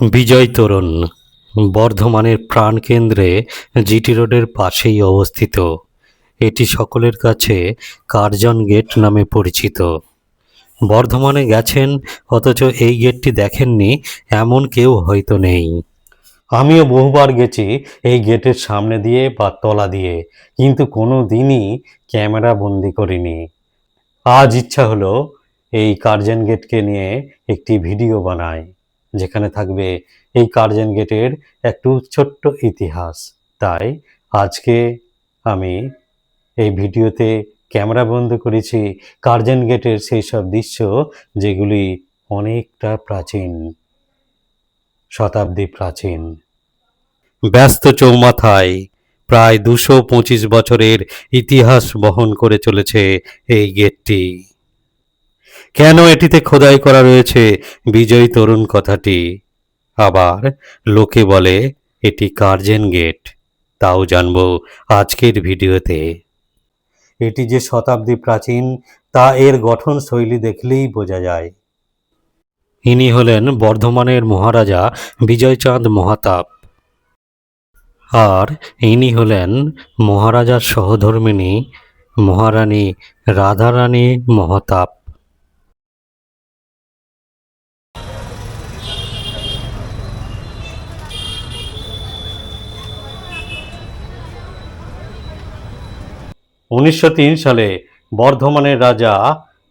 বিজয় তোরণ, বর্ধমানের প্রাণকেন্দ্রে জিটি রোডের পাশেই অবস্থিত। এটি সকলের কাছে কার্জন গেট নামে পরিচিত। বর্ধমানে গেছেন, অথচ এই গেটটি দেখেননি, এমন কেউ হয়তো নেই। আমিও বহুবার গেছি এই গেটের সামনে দিয়ে বা তলা দিয়ে, কিন্তু কোনো দিনই ক্যামেরা বন্দি করিনি। আজ ইচ্ছা হলো এই কার্জন গেটকে নিয়ে একটি ভিডিও বানাই। যেখানে থাকবে এই কার্জন গেটের একটু ছোট্ট ইতিহাস। তাই আজকে আমি এই ভিডিওতে ক্যামেরা বন্ধ করেছি কার্জন গেটের সেই সব দৃশ্য যেগুলি অনেকটা প্রাচীন, শতাব্দী প্রাচীন। ব্যস্ত চৌমাথায় প্রায় দুশো পঁচিশ বছরের ইতিহাস বহন করে চলেছে এই গেটটি। কেন এটিতে খোদাই করা রয়েছে? বিজয়ী তরুণ কথাটি। আবার লোকে বলে, এটি কার্জেন গেট। তাও জানব আজকের ভিডিওতে। এটি যে শতাব্দী প্রাচীন, তা এর গঠন শৈলী দেখলেই বোঝা যায়। ইনি হলেন বর্ধমানের মহারাজা বিজয়চাঁদ মহাতাপ আর ইনি হলেন মহারাজার সহধর্মিণী মহারানী রাধারানী মহাতাপ উনিশশো তিন সালে বর্ধমানের রাজা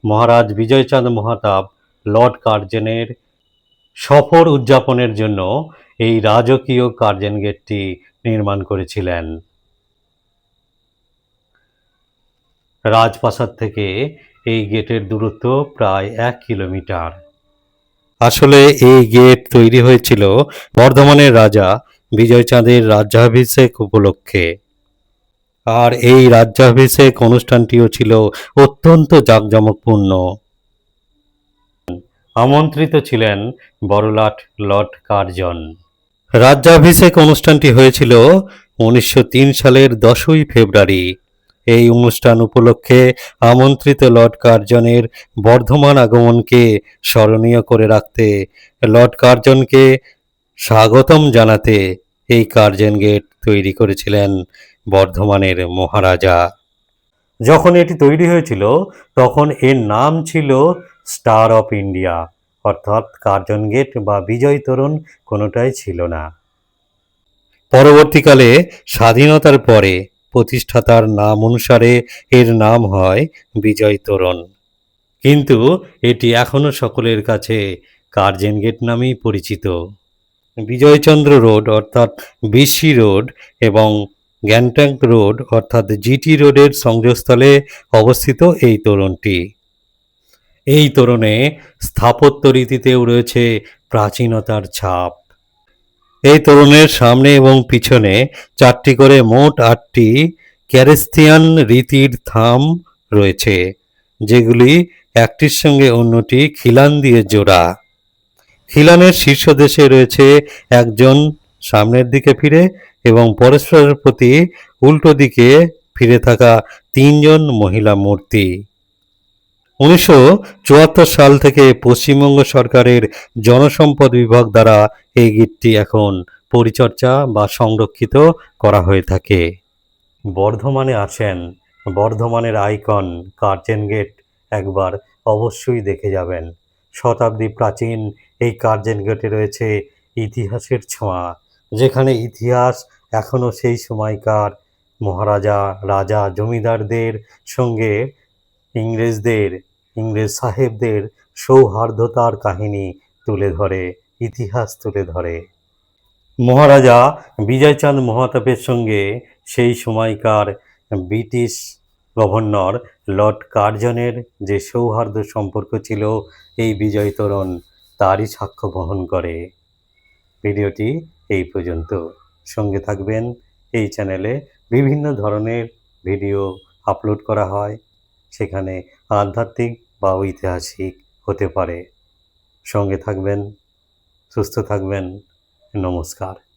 মহারাজ বিজয়চাঁদ মহাতাব লর্ড কার্জেনের সফর উদযাপনের জন্য এই রাজকীয় কার্জন গেটটি নির্মাণ করেছিলেন। রাজপ্রাসাদ থেকে এই গেটের দূরত্ব প্রায় এক কিলোমিটার। আসলে এই গেট তৈরি হয়েছিল বর্ধমানের রাজা বিজয়চাঁদের রাজ্যাভিষেক উপলক্ষে। আর এই রাজ্যাভিষেক অনুষ্ঠানটিও ছিল অত্যন্ত জাঁকজমকপূর্ণ। আমন্ত্রিত ছিলেন বড়লাট লর্ড কার্জন। রাজ্যাভিষেক অনুষ্ঠানটি হয়েছিল উনিশশো তিন সালের দশই ফেব্রুয়ারি। এই অনুষ্ঠান উপলক্ষে আমন্ত্রিত লর্ড কার্জনের বর্ধমান আগমনকে স্মরণীয় করে রাখতে লর্ড কার্জনকে স্বাগতম জানাতে এই কার্জন গেট তৈরি করেছিলেন। বর্ধমানের মহারাজা। যখন এটি তৈরি হয়েছিল, তখন এর নাম ছিল স্টার অফ ইন্ডিয়া। অর্থাৎ কার্জন গেট বা বিজয় তোরণ কোনোটাই ছিল না। পরবর্তীকালে স্বাধীনতার পরে প্রতিষ্ঠাতার নাম অনুসারে এর নাম হয় বিজয় তোরণ। কিন্তু এটি এখনও সকলের কাছে কার্জন গেট নামেই পরিচিত। বিজয়চন্দ্র রোড অর্থাৎ বিসি রোড এবং গ্যাংটক রোড, অর্থাৎ জিটি রোডের সংযোগস্থলে অবস্থিত এই তোরণটি। এই তোরণে স্থাপত্য রীতিতেও রয়েছে প্রাচীনতার ছাপ। এই তোরণের সামনে এবং পিছনে চারটি করে মোট আটটি ক্যারেস্তিয়ান রীতির থাম রয়েছে, যেগুলি একটির সঙ্গে অন্যটি খিলান দিয়ে জোড়া। খিলানের শীর্ষদেশে রয়েছে একজন সামনের দিকে ফিরে এবং পরস্পরের প্রতি উল্টো দিকে ফিরে থাকা তিনজন মহিলা মূর্তি। উনিশশো চুয়াত্তর সাল থেকে পশ্চিমবঙ্গ সরকারের জনসম্পদ বিভাগ দ্বারা এই গীতটি এখন পরিচর্যা বা সংরক্ষিত করা হয়ে থাকে। বর্ধমানে আসেন বর্ধমানের আইকন কার্জেন গেট একবার অবশ্যই দেখে যাবেন। শতাব্দী প্রাচীন এই কার্জেন গেটে রয়েছে ইতিহাসের ছোঁয়া। যেখানে ইতিহাস এখনও সেই সময়কার মহারাজা, রাজা, জমিদারদের সঙ্গে ইংরেজদের, ইংরেজ সাহেবদের সৌহার্দ্যতার কাহিনী তুলে ধরে, ইতিহাস তুলে ধরে। মহারাজা বিজয়চাঁদ মহাতাপের সঙ্গে সেই সময়কার ব্রিটিশ গভর্নর লর্ড কার্জনের যে সৌহার্দ্য সম্পর্ক ছিল, এই বিজয় তোরণ তারই সাক্ষ্য বহন করে। ভিডিওটি এই পর্যন্ত। সঙ্গে থাকবেন এই চ্যানেলে বিভিন্ন ধরনের ভিডিও আপলোড করা হয়। সেখানে আধ্যাত্মিক বা ঐতিহাসিক হতে পারে। সঙ্গে থাকবেন, সুস্থ থাকবেন। নমস্কার।